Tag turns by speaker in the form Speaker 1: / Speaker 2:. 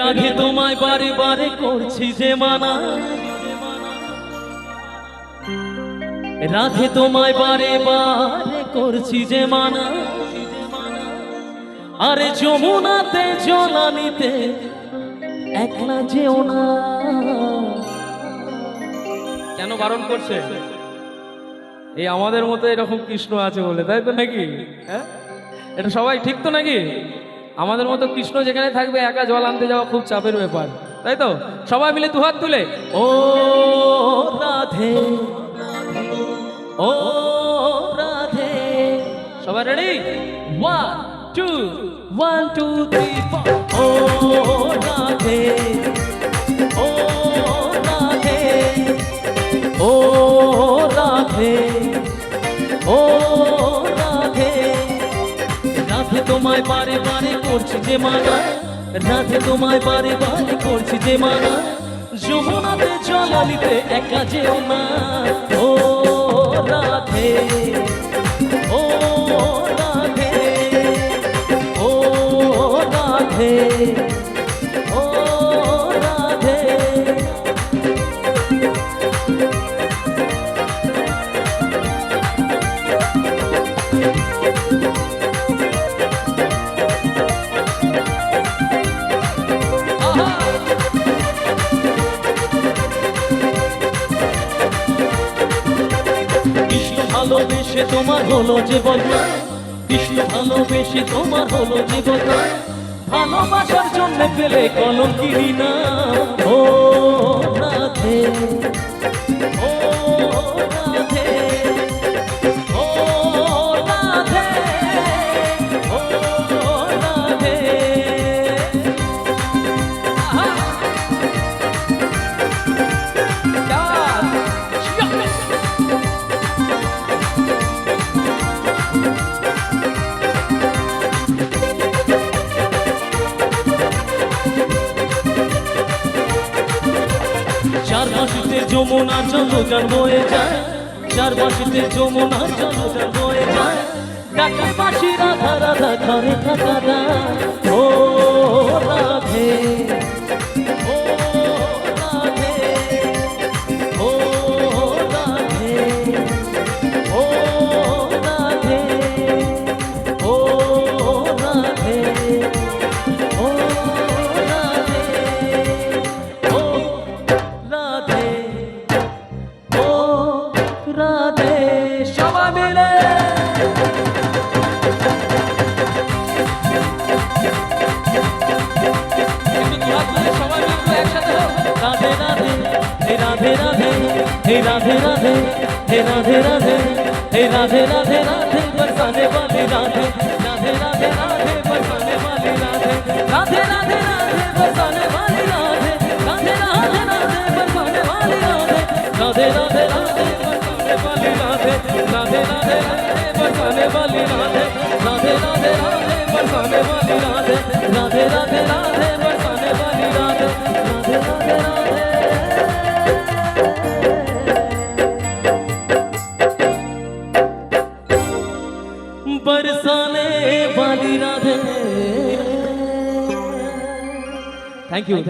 Speaker 1: রাধে তোমায় বারে বারে করছি যে মানা। রাধে তোমায় বারে বারে করছি যে মানা। আরে যমুনাতে জলানিতে একলা যেও না। কেন বারণ করছে? এই আমাদের মতো এরকম কৃষ্ণ আছে বলে, তাই তো নাকি? হ্যাঁ? এটা সবাই ঠিক তো নাকি? আমাদের মতো কৃষ্ণ যেখানে থাকবে, একা জল আনতে যাওয়া খুব চাপের ব্যাপার। তাই তো? সবাই মিলে দুহাত তুলে, ও রাধে। ও রাধে। সবাই ready one two one two three ও রাধে। ও রাধে। ও রাধে। ও তোমায় বারে বারে করছি যে মানা রাধে তোমায় বারে বারে করছি যে মানা যমুনাতে জলালিতে একা যেও না। ও রাধে ও রাধে ও রাধে ও রাধে। কৃষ্ণ ভালোবেসে তোমার হলো জীবন। কৃষ্ণ ভালোবেসে তোমার হলো জীবন। ভালোবাসার জন্য পেলে কলঙ্কিনী না। যমুনা চলো যার বয়ে যায়। চার বাসিতে যমুনা চলো যার বয়ে যায়। ডাকা পাশি রাধা রাধা ঘরে থাকা ও রাধে हे राधे राधे हे राधे राधे हे राधे राधे राधे बरसाने वाले राधे राधे राधे राधे बरसाने वाले राधे राधे राधे राधे बरसाने वाले राधे राधे राधे राधे बरसाने वाले राधे राधे राधे बरसाने वाली राधे थैंक यू